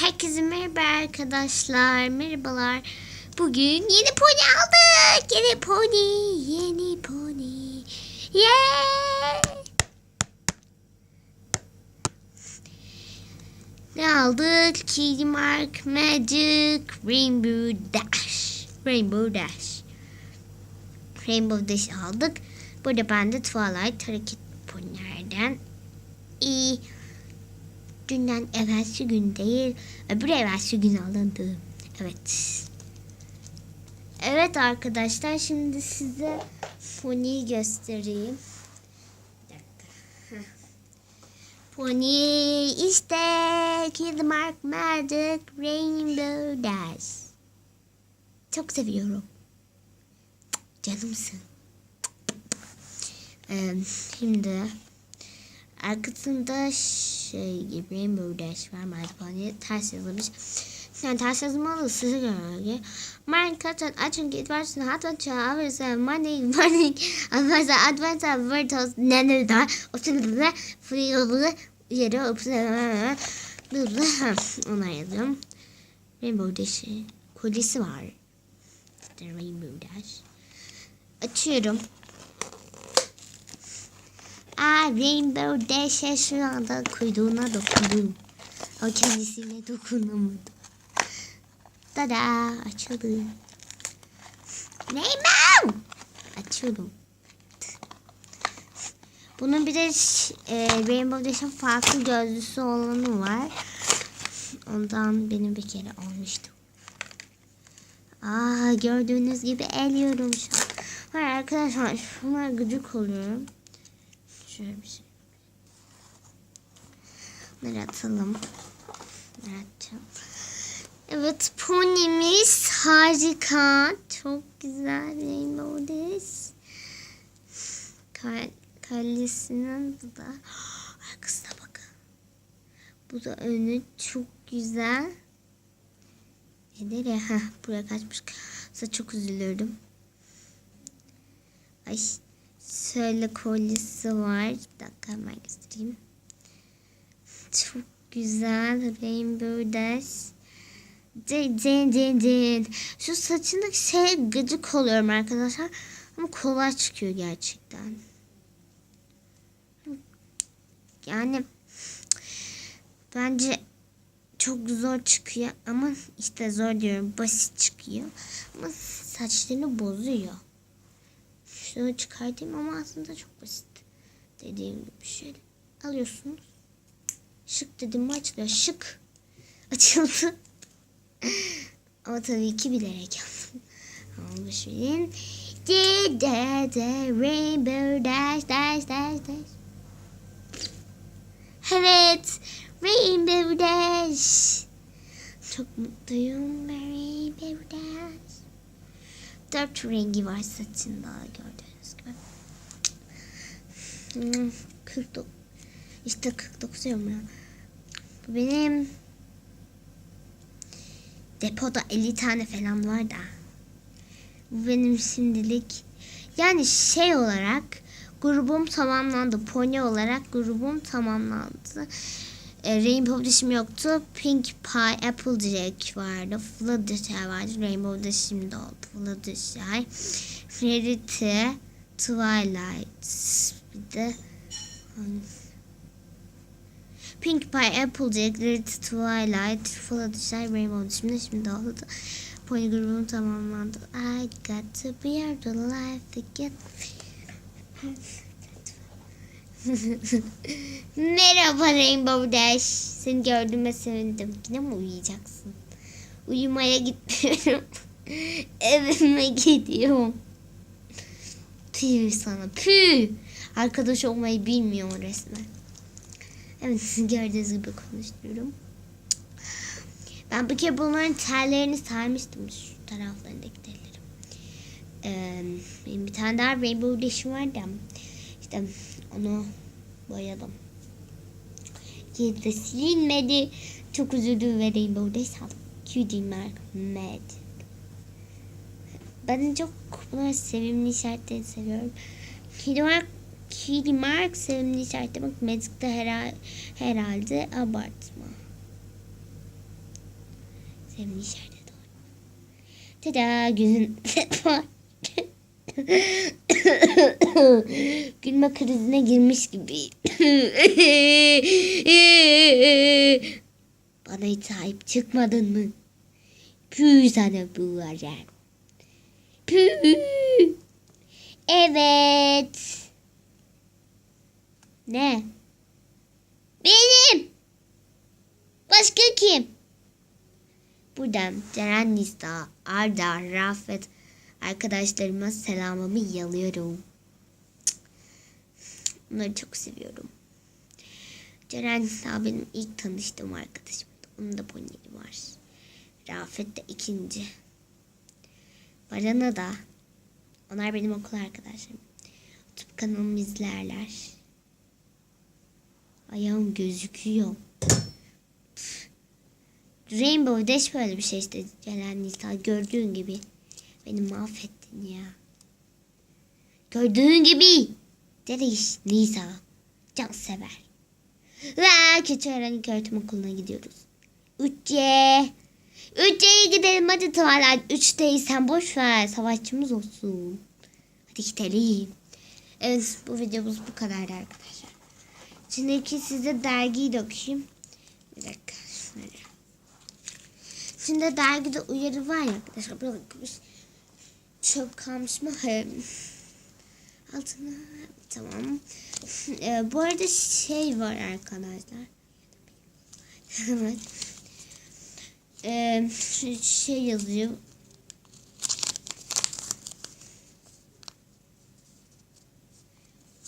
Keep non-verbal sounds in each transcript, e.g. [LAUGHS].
Herkese merhaba arkadaşlar. Merhabalar. Bugün yeni pony aldık. Yeni pony. Yeni pony. Yeah. Ne aldık? Kitty Mark Magic Rainbow Dash. Rainbow Dash. Rainbow Dash aldık. Burada ben de Twilight hareket ponylerden iyi dünden evvelsi gün değil, öbür evvelsi gün alındı. Evet. Evet arkadaşlar şimdi size Pony'yi göstereyim. Pony işte Kidmark Magic Rainbow Dash. Çok seviyorum. Canımsın. Ee, şimdi arkasında şey gibi Dash var Maripanya ters yazılmış. Yani ters yazılmalı size göre. Minecraft'ın açın git varsın hatun çağırırsa money money advarsa advarsa virtus nenirda oturduğunda free yeri opsiyonu ona yazıyorum. Rainbow Dash'in kolisi var. Rainbow Dash. Açıyorum. Rainbow Dash'e şu anda kuyruğuna dokundum. O kendisine dokunamadım. Tada açıldı. Rainbow! Açıyorum. Bunun bir de e, Rainbow Dash'in farklı gözlüsü olanı var. Ondan benim bir kere almıştım. Aa gördüğünüz gibi eliyorum şu an. Hayır arkadaşlar şuna gıcık oluyorum. Şöyle bir şey. Bunları atalım. Evet ponimiz harika. Çok güzel Rainbow Dash. Kal kalesinin bu da arkasına bakın. Bu da önü çok güzel. Nereye? Heh, buraya kaçmış. Size çok üzülürdüm. Ay şöyle kolyesi var. Bir dakika hemen göstereyim. Çok güzel. Rainbow Dash. Din din din din. Şu saçındaki şey gıcık oluyorum arkadaşlar. Ama kolay çıkıyor gerçekten. Yani bence çok zor çıkıyor ama işte zor diyorum basit çıkıyor. Ama saçlarını bozuyor. Şunu çıkartayım ama aslında çok basit. Dediğim gibi şöyle alıyorsunuz. Şık dedim mi açılıyor. Şık. Açıldı. [LAUGHS] ama tabii ki bilerek yaptım. Benim. De de de rainbow dash dash dash dash. Evet. Rainbow dash. Çok mutluyum. Dash. Dört rengi var saçında gördüğünüz gibi. Hmm, 49. İşte 49 diyorum ya. Bu benim depoda 50 tane falan var da. Bu benim şimdilik yani şey olarak grubum tamamlandı. Pony olarak grubum tamamlandı. E, Rainbow Dash'im yoktu. Pink Pie, Applejack vardı. Fluttershy vardı. Rainbow Dash şimdi oldu. Fluttershy. Rarity, Twilight. Bir de hangisi? Pink Pie, Applejack, Rarity, Twilight, Fluttershy, Rainbow Dash şimdi şimdi oldu. Pony grubum tamamlandı. I got to be life to get [LAUGHS] Merhaba Rainbow Dash. Seni gördüğüme sevindim. Yine mi uyuyacaksın? Uyumaya gitmiyorum. Evime gidiyorum. Püh sana püh. Arkadaş olmayı bilmiyor resmen. Evet gördüğünüz gibi konuşuyorum. Ben bir kere bunların tellerini sarmıştım şu taraflarındaki telleri. Ee, benim bir tane daha Rainbow Dash'im vardı. İşte onu boyadım. Yine de silinmedi. Çok üzüldüm ve Rainbow Dash aldım. Cutie Mark Mad. Ben çok bunlar sevimli işaretleri seviyorum. Cutie Mark Cutie Mark sevimli işareti bak Magic'te herhalde, herhalde abartma. Aferin işarete doğru. Tada var. [LAUGHS] Gülme krizine girmiş gibi. [LAUGHS] Bana hiç sahip çıkmadın mı? Püh sana bu varem. Evet. Ne? Benim. Başka kim? Buradan Ceren Nisa, Arda, Rafet arkadaşlarıma selamımı yalıyorum. Onları çok seviyorum. Ceren Nisa benim ilk tanıştığım arkadaşım. Onun da ponyeri var. Rafet de ikinci. Barana da. Onlar benim okul arkadaşlarım. YouTube kanalımı izlerler. Ayağım gözüküyor. Rainbow Dash böyle bir şey işte Ceren Nisa gördüğün gibi. Beni mahvettin ya. Gördüğün gibi. Deriş Nisa. Can sever. Ve kötü öğren ilk öğretim okuluna gidiyoruz. Üçe. Üçe'ye gidelim hadi Twilight. Üçteyi sen boş ver. Savaşçımız olsun. Hadi gidelim. Evet bu videomuz bu kadardı arkadaşlar. Şimdiki size dergiyi de okuyayım. Bir dakika. Şöyle. Şimdi dergide uyarı var ya arkadaşlar. Bir çöp kalmış mı? Altına tamam. Ee, bu arada şey var arkadaşlar. [LAUGHS] evet. Ee, şey yazıyor.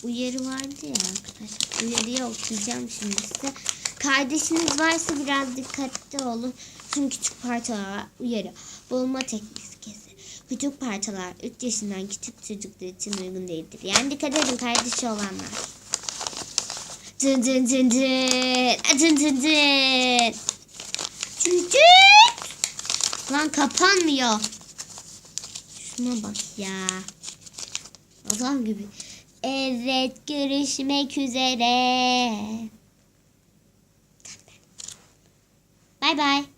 Uyarı vardı ya arkadaşlar. Uyarıyı okuyacağım şimdi size. Kardeşiniz varsa biraz dikkatli olun. Çünkü küçük parçalara uyarı. Bulma teknikesi. Küçük parçalar 3 yaşından küçük çocuklar için uygun değildir. Yani dikkat edin kardeşi olanlar. Dın dın dın dın. Dın dın dın. Dın. Lan kapanmıyor. Şuna bak ya. Adam gibi. Evet görüşmek üzere. Bay bay.